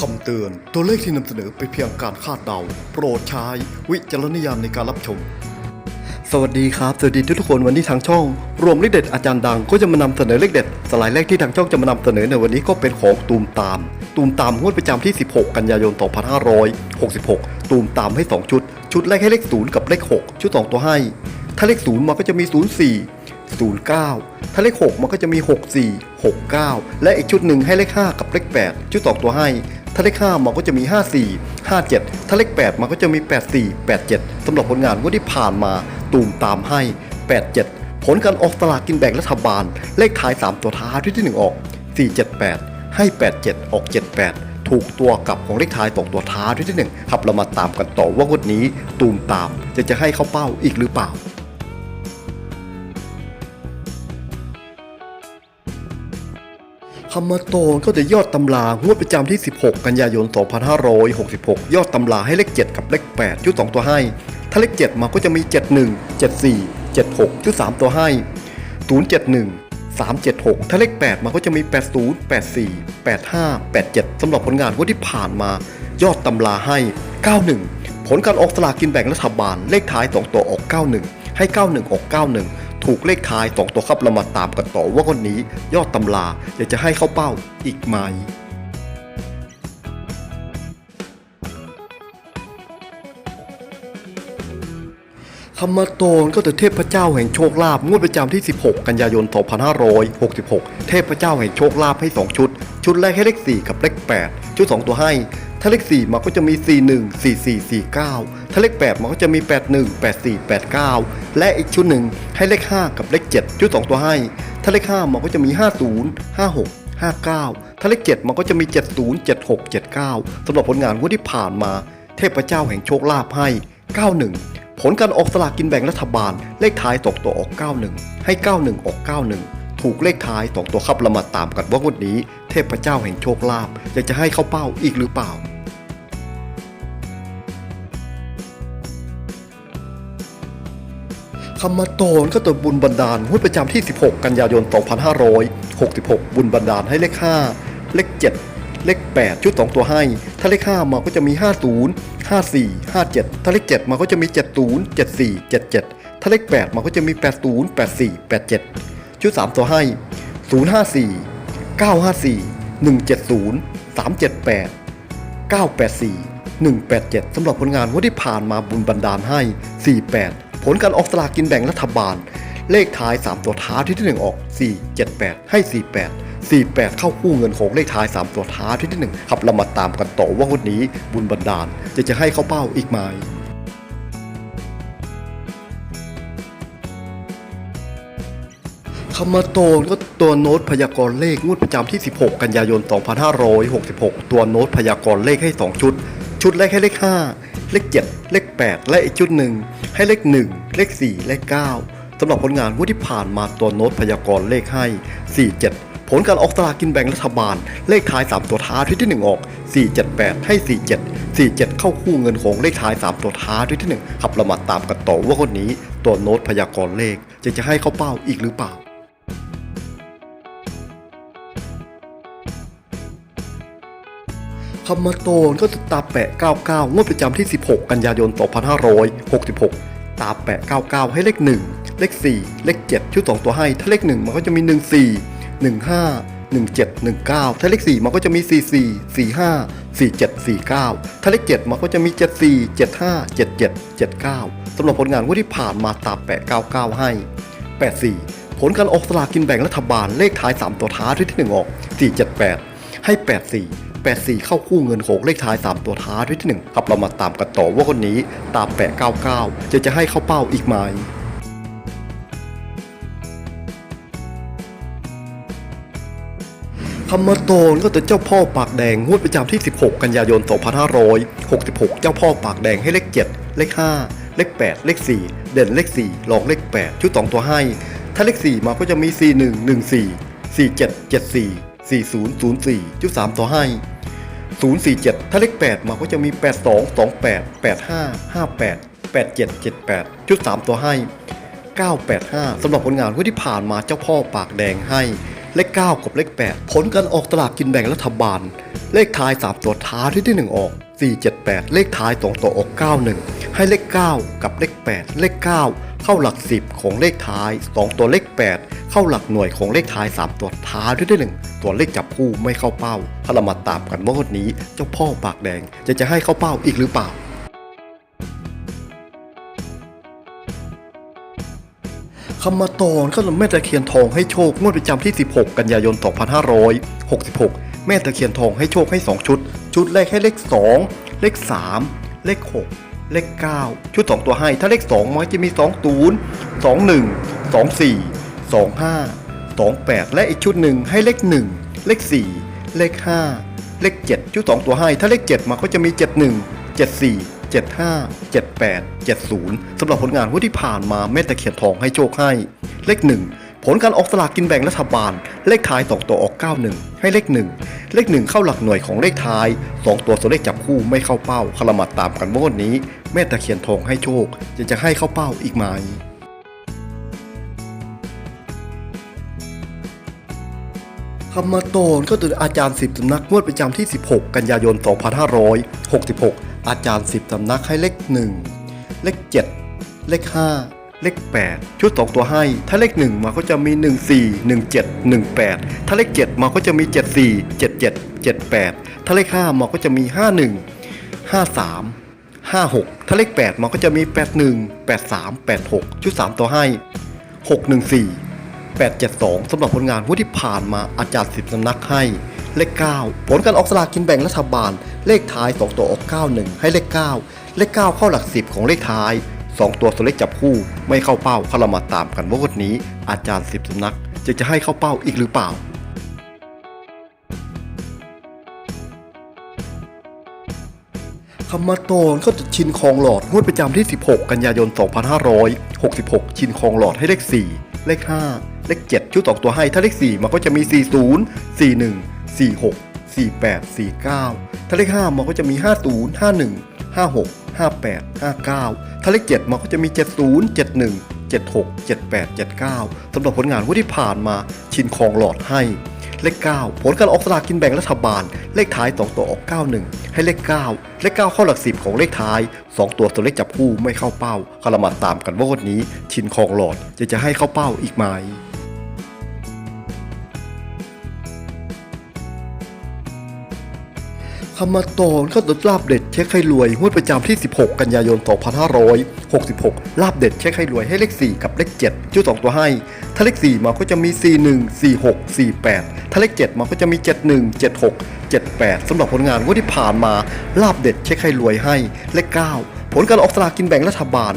คำเตือน ตัวเลขที่นำเสนอเป็นเพียงการคาดเดา โปรดใช้วิจารณญาณในการรับชม สวัสดีครับ สวัสดีทุกคนวันนี้ทางช่อง รวมเลขเด็ดอาจารย์ดังก็จะมานำเสนอเลขเด็ดสไลด์แรกที่ทางช่องจะมานำเสนอในวันนี้ก็เป็นของตูมตาม ตูมตามงวดประจำที่ 16 กันยายน 2566 ตูมตามให้ 2 ชุด ชุดแรกให้เลข 0 กับเลข 6 ชุด 2 ตัวให้ ถ้าเลข 0มันก็จะมี 04 09 ถ้าเลข 6 มันก็จะมี 64 69 และอีกชุดหนึ่งให้เลข 5 กับเลข 8 ชุด2ตัวให้ ถ้าเลข5มันก็จะมี 54 57 ถ้าเลข8มันก็จะมี 84 87สำหรับผลงานงวดที่ผ่านมาตูมตามให้ 87 ผลการออกสลากกินแบ่งรัฐบาล เลขท้าย 3 ตัวท้ายที่ 1 ออก 478 ให้ 87 ออก 78ถูกตัวกับของเลขท้ายตกตัวท้ายที่1ครับเรามาตามกันต่อว่างวดนี้ตูมตามจะจะให้เข้าเป้าอีกหรือเปล่า คำมาโตนก็จะยอดตำรางวดประจำที่ 16 กันยายน 2566 ยอดตำราให้เลข 7 กับเลข 8 ชุด 2 ตัวให้ ถ้าเลข 7 มาก็จะมี 71 74 76 ชุด 3 ตัวให้ 071 376 ถ้าเลข 8 มาก็จะมี 80 84 85 87 สำหรับผลงานงวดที่ผ่านมา ยอดตำราให้ 91 ผลการออกสลากกินแบ่งรัฐบาล เลขท้าย 2 ตัวออก 91 ให้ 91 ออก 91 ถูกเลขท้าย 2 ตัวครับเรามาตามกันต่อว่าวันนี้ยอดตำราอยากจะให้เข้าเป้าอีกไหมคำมาโตนก็จะเทพเจ้าแห่งโชคลาภงวดประจำที่ 16 กันยายน 2566 เทพเจ้าแห่งโชคลาภให้ 2 ชุด ชุดแรกให้เลข 4 กับเลข 8 ชุด 2 ตัวให้ ถ้าเลข4มันก็จะมี 41 44 49 ถ้าเลข8มันก็จะมี 81 84 89 และอีกชุดหนึ่งให้เลข 5 กับเลข 7 ชุด 2 ตัวให้ ถ้าเลข 5 มันก็จะมี 50 56 59 ถ้าเลข 7 มันก็จะมี 70 76 79สำหรับผลงานงวดที่ผ่านมา เทพเจ้าแห่งโชคลาภให้ 91 ผลการออกสลากกินแบ่งรัฐบาล เลขท้ายตกตัวออก 91 ให้ 91 ออก 91 ถูกเลขท้ายตกตัวครับเรามาตามกันว่างวดนี้ เทพเจ้าแห่งโชคลาภอยากจะให้เข้าเป้าอีกหรือเปล่า คำมาโตนก็ตัวบุญบันดาลงวดประจำที่ 16 กันยายน 2566 บุญบันดาลให้เลข 5 เลข 7 เลข 8 ชุด 2 ตัวให้ ถ้าเลข 5 มาก็จะมี 50 54 57 ถ้าเลข 7 มาก็จะมี 70 74 77 ถ้าเลข 8 มาก็จะมี 80 84 87 ชุด 3 ตัวให้ 054 954 170 378 984 187 สำหรับผลงานว่าที่ผ่านมาบุญบันดาลให้ 48 ผลการออกสลากกินแบ่งรัฐบาล เลขท้าย 3 ตัวท้ายที่ที่ 1 ออก 478 ให้ 48 48 เข้าคู่เงินของเลขท้าย 3 ตัวท้ายที่ที่ 1 ครับเรามาตามกันต่อว่าวันนี้บุญบันดาลจะจะให้เข้าเป้าอีกไหมคำมาโตนก็ตัวโน้ตพยากรณ์เลขงวดประจำที่ 16 กันยายน 2566 ตัวโน้ตพยากรณ์เลขให้ 2 ชุด ชุดแรกให้เลข 5 เลข 7 เลข 8 และอีกชุดหนึ่งให้เลข 1 เลข 4 เลข 9สำหรับผลงานงวดที่ผ่านมาตัวโน้ตพยากรณ์เลขให้ 47ผลการออกสลากกินแบ่งรัฐบาล เลขท้าย 3 ตัวท้ายที่ 1 ออก 478 ให้ 47 47 เข้าคู่เงินของเลขท้าย 3 ตัวท้ายที่1ครับเรามาตามกันต่อว่าคนนี้ ตัวโน้ตพยากรณ์เลขจะจะให้เข้าเป้าอีกหรือเปล่า คำมโตนก็จะตาแปะ 99 งวดประจำที่ 16 กันยายน 2566 ตาแปะ 99 ให้เลข 1 เลข 4 เลข 7 ชุด 2 ตัวให้ ถ้าเลข 1 มันก็จะมี 14 15 17 19 ถ้าเลข 4 มันก็จะมี 44 45 47 49 ถ้าเลข 7 มันก็จะมี 74 75 77 79 สำหรับผลงานงวดที่ผ่านมาตาแปะ 99 ให้ 84 ผลการออกสลากกินแบ่งรัฐบาลเลขท้าย 3 ตัวท้ายที่ 1 ออก 478 ให้ 84 84 เข้าคู่เงินขงเลขท้าย 3 ตัวท้ายที่ 1 ครับเรามาตามกันต่อว่าคนนี้ตาม899 จะจะให้เข้าเป้าอีกไหมคำมาโตนก็จะเจ้าพ่อปากแดงงวดประจำที่ 16 กันยายน 2566 เจ้าพ่อปากแดงให้เลข 7 เลข 5 เลข 8 เลข 4 เด่นเลข4รองเลข 8 ชุด 2 ตัวให้ ถ้าเลข 4 มาก็จะมี 4114 4774 4004ชุด3ต่อให้ 047 ถ้าเลข8มาก็จะมี 82 28 85 58 87 78ชุด3ตัวให้ 985สำหรับผลงานที่ผ่านมาเจ้าพ่อปากแดงให้ เลข 9 กับเลข 8 ผลการออกตลากกินแบ่งรัฐบาล เลขท้าย 3 ตัวท้ายที่ที่ 1 ออก 478 เลขท้ายตรงตัวออก 91 ให้เลข 9 กับเลข 8 เลข 9 เข้าหลัก 10 ของเลขท้าย 2 ตัวเลข 8 เข้าหลักหน่วยของเลขท้าย 3 ตัวท้ายด้วยที่หนึ่งตัวเลขจับคู่ไม่เข้าเป้าถ้าเรามาตามกันว่างวดนี้เจ้าพ่อปากแดงจะจะให้เข้าเป้าอีกหรือเปล่าคำมาตอนก็แม่ตะเคียนทองให้โชคงวดประจำที่ 16 กันยายน 2566 แม่ตะเคียนทองให้โชคให้ 2 ชุด ชุดแรกให้เลข 2 เลข 3 เลข 6 เลข 9 ชุด 2 ตัวให้ ถ้าเลข 2 มันจะมี 2 0 2 1 2 4 2 5 2 8 และอีกชุดหนึ่งให้เลข 1 เลข 4 เลข 5 เลข 7 ชุด 2 ตัวให้ ถ้าเลข 7 มันก็จะมี 71 74 75 78 70สำหรับผลงานว่าที่ผ่านมาแม่ตะเคียนทองให้โชคให้ เลข 1 ผลการออกสลากกินแบ่งรัฐบาล เลขท้าย2ตัวออก 91 ให้เลข 1 เลข 1 เข้าหลักหน่วยของเลขท้าย 2 ตัวตัวเลขจับคู่ไม่เข้าเป้าคลามาตามกันว่าวันนี้ แม่ตะเคียนทองให้โชคจะจะให้เข้าเป้าอีกไหมคำมาตอนก็คืออาจารย์สิบสำนักงวดประจำที่ 16 กันยายน 2566 อาจารย์สิบสำนักให้เลข 1 เลข 7 เลข 5 เลข 8 ชุด 2 ตัวให้ ถ้าเลข 1 มาก็จะมี 14 17 18 ถ้าเลข 7 มาก็จะมี 74 77 78 ถ้าเลข 5 มาก็จะมี 51 53 56 ถ้าเลข 8 มาก็จะมี 81 83 86 ชุด 3 ตัวให้ 614 872สำหรับผลงานหุ้นที่ผ่านมาอาจารย์สิบสำนักให้ เลข 9 ผลการออกสลากกินแบ่งรัฐบาล เลขท้าย 2 ตัวออก 91 ให้เลข 9 เลข 9 เข้าหลัก 10 ของเลขท้าย 2 ตัวตัวเลขจับคู่ไม่เข้าเป้าเขาเรามาตามกันว่าวันนี้ อาจารย์สิบสำนักจะจะให้เข้าเป้าอีกหรือเปล่าคำมาตอนก็จะชินคลองหลอดงวดประจำที่ 16 กันยายน 2566 ชินคลองหลอดให้เลข 4 เลข 5 เลข 7 ชุด2ตัวให้ถ้าเลข 4 มันก็จะมี 40 41 46 48 49 ถ้าเลข 5 มันก็จะมี 50 51 56 58 59 ถ้าเลข7มันก็จะมี 70 71 76 78 79สำหรับผลงานงวดที่ผ่านมาชินคองหลอดให้ เลข 9 ผลการออกสลากกินแบ่งรัฐบาล เลขท้าย 2 ตัวออก 91 ให้เลข 9 เลข 9 เข้าหลัก 10 ของเลขท้าย 2 ตัวตัวเลขจับคู่ไม่เข้าเป้าคารามาตามกันว่าวันนี้ ชินคองหลอดจะจะให้เข้าเป้าอีกไหม คำมตอนก็ตลาบเด็ดเช็คให้รวยงวดประจำที่ 16 กันยายน 2566 ลาบเด็ดเช็คให้รวยให้เลข 4 กับเลข 7ชุด2ตัวให้ ถ้าเลข 4 มาก็จะมี 41 46 48 ถ้าเลข 7 มาก็จะมี 71 76 78 สำหรับผลงานงวดที่ผ่านมา ลาบเด็ดเช็คให้รวยให้เลข 9 ผลการออกสลากกินแบ่งรัฐบาล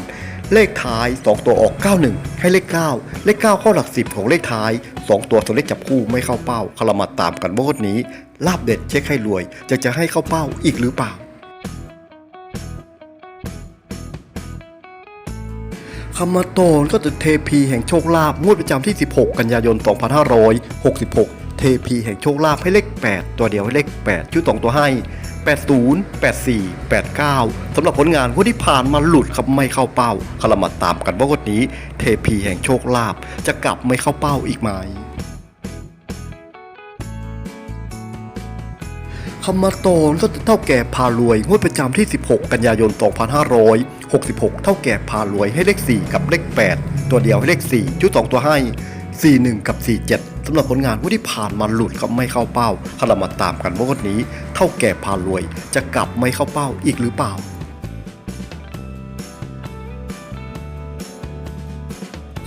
เลขท้าย 2 ตัวออก 91 ให้เลข 9 เลข 9 เข้าหลัก 10 ของเลขท้าย 2 ตัวตัวเลขจับคู่ไม่เข้าเป้าคารามาตามกันว่างวดนี้ ลาบเด็ดเช็คให้รวย จะจะให้เข้าเป้าอีกหรือเปล่า คำมาตอนก็จะเทพีแห่งโชคลาภงวดประจำที่ 16 กันยายน 2566 เทพีแห่งโชคลาภให้เลข 8 ตัวเดียวให้เลข 8ชุด2ตัวให้ 80 84 89 สำหรับผลงานงวดที่ผ่านมาหลุดครับไม่เข้าเป้าคารามาตามกันว่างวดนี้ เทพีแห่งโชคลาภจะกลับไม่เข้าเป้าอีกไหม คำมาตอนก็เท่าแก่พารวย งวดประจำที่ 16 กันยายน 2566 เท่าแก่พารวยให้เลข 4 กับเลข 8 ตัวเดียวให้เลข 4 ชุด 2 ตัวให้ 41 กับ 47 สำหรับผลงานงวดที่ผ่านมาหลุดกับไม่เข้าเป้าคารามาตามกันว่าวันนี้ เท่าแก่พารวยจะกลับไม่เข้าเป้าอีกหรือเปล่า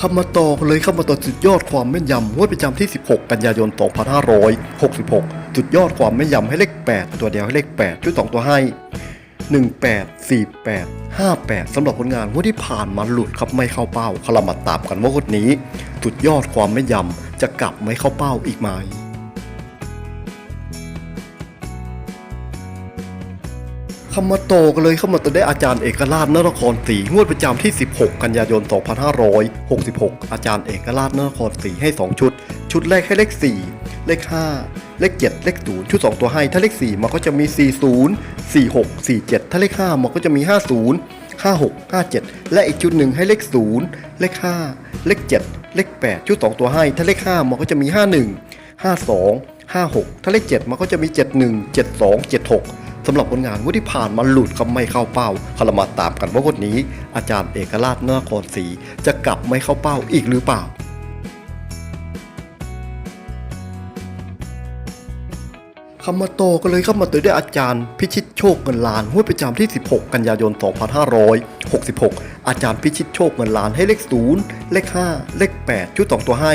คำมาต่อกเลยเข้ามาต่อสุดยอดความแม่นยำงวดประจำที่ 16 กันยายน 2566สุดยอดความแม่นยำให้เลข 8 ตัวเดียวให้เลข 8 ชุด 2 ตัวให้ 18 48 58 สำหรับผลงานงวดที่ผ่านมาหลุดครับไม่เข้าเป้าคารามาตามกันว่างวดนี้สุดยอดความแม่นยำจะกลับไม่เข้าเป้าอีกไหม คำมาโตกันเลยเข้ามาต่อได้อาจารย์เอกราชนนครศรีงวดประจำที่ 16 กันยายน 2566 อาจารย์เอกราชนนครศรีให้ 2 ชุด ชุดแรกให้เลข 4 เลข 5 เลข 7 เลข 0 ชุด 2 ตัวให้ ถ้าเลข 4 มันก็จะมี 40 46 47 ถ้าเลข 5 มันก็จะมี 50 56 57 และอีกชุดหนึ่งให้เลข 0 เลข 5 เลข 7 เลข 8 ชุด 2 ตัวให้ ถ้าเลข 5 มันก็จะมี 51 52 56 ถ้าเลข 7 มันก็จะมี 71 72 76 สำหรับผลงานวดที่ผ่านมาหลุดคำไม่เข้าเป้าคารมาตามกันว่างวดนี้ อาจารย์เอกราชนครศรีจะกลับไม่เข้าเป้าอีกหรือเปล่าคำมาโตก็เลยเข้ามาตือด้วยอาจารย์พิชิตโชคเงินล้านห้วยประจำที่ 16 กันยายน 2566 อาจารย์พิชิตโชคเงินล้านให้เลข 0 เลข 5 เลข 8 ชุด 2 ตัวให้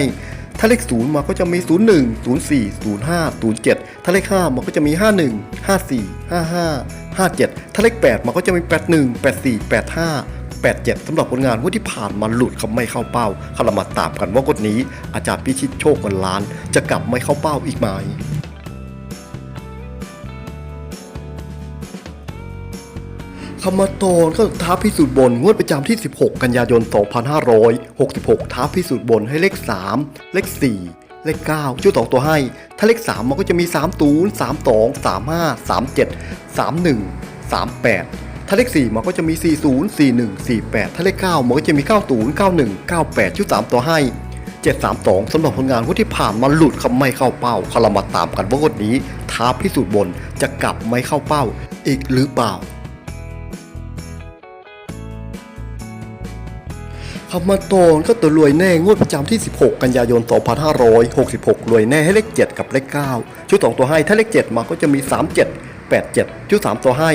ถ้าเลข 0 มาก็จะมี 01 04 05 07 ถ้าเลข 5 มันก็จะมี 51 54 55 57 ถ้าเลข 8 มันก็จะมี 81 84 85 87สำหรับผลงานว่าที่ผ่านมาหลุดคำไม่เข้าเป้าคารามาตามกันว่ากฎนี้ อาจารย์พิชิตโชคเงินล้าน จะกลับไม่เข้าเป้าอีกไหม คำมโตนก็ท้าพิสูจน์บนงวดประจำที่ 16 กันยายน 2566 ท้าพิสูจน์บนให้เลข 3 เลข 4 เลข 9ชุด2ตัวให้ ถ้าเลข 3 มันก็จะมี 3 0 3 2 3 5 3 7 3 1 3 8 ถ้าเลข 4 มันก็จะมี 4 0 4 1 4 8 ถ้าเลข 9 มันก็จะมี 9 0 9 1 9 8ชุด3ตัวให้ 732สำหรับผลงานวดที่ผ่านมาหลุดคำไม่เข้าเป้าคารามาตามกันว่างวดนี้ท้าพิสูจน์บนจะกลับไม่เข้าเป้า อีกหรือเปล่า คำมาโตนก็ตัวรวยแน่งวดประจำที่ 16 กันยายน 2566 รวยแน่ให้เลข 7 กับเลข 9 ชุด 2 ตัวให้ถ้าเลข 7 มาก็จะมี 37 87 ชุด 3 ตัวให้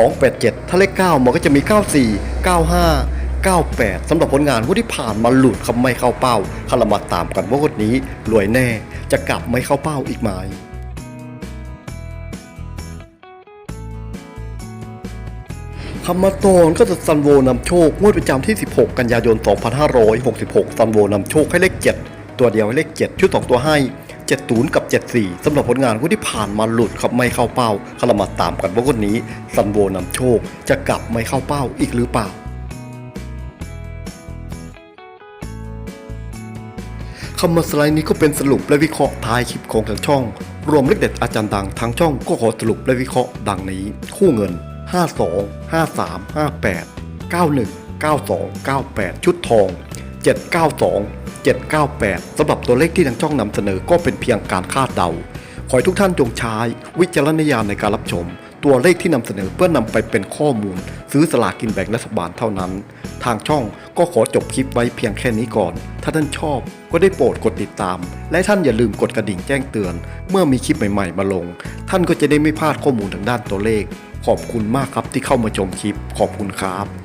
287 ถ้าเลข 9มันก็จะมี 94 95 98สำหรับผลงานวดที่ผ่านมาหลุดคำไม่เข้าเป้าคารมาตามกันว่างวดนี้รวยแน่จะกลับไม่เข้าเป้าอีกไหม คำมาโตนก็จะซันโวนำโชคงวดประจำที่ 16 กันยายน 2566 ซันโวนำโชคให้เลข 7 ตัวเดียวให้เลข 7 ชุด 2 ตัวให้ 70 กับ 74 สำหรับผลงานงวดที่ผ่านมาหลุดครับไม่เข้าเป้าคารามาตามกันว่างวดนี้ซันโวนำโชคจะกลับไม่เข้าเป้าอีกหรือเปล่าคำมาสไลด์นี้ก็เป็นสรุปและวิเคราะห์ท้ายคลิปของทางช่อง รวมเลขเด็ดอาจารย์ดังทางช่องก็ขอสรุปและวิเคราะห์ดังนี้ คู่เงิน 52 53 58 91 92 98 ชุดทอง 792 798สำหรับตัวเลขที่ทางช่องนำเสนอก็เป็นเพียงการคาดเดา ขอให้ทุกท่านจงใช้วิจารณญาณในการรับชม ตัวเลขที่นำเสนอเพื่อนำไปเป็นข้อมูล ซื้อสลากกินแบ่งรัฐบาลเท่านั้น ทางช่องก็ขอจบคลิปไว้เพียงแค่นี้ก่อน ถ้าท่านชอบก็ได้โปรดกดติดตาม และท่านอย่าลืมกดกระดิ่งแจ้งเตือน เมื่อมีคลิปใหม่ๆมาลง ท่านก็จะได้ไม่พลาดข้อมูลทางด้านตัวเลข ขอบคุณมากครับที่เข้ามาชมคลิปขอบคุณครับ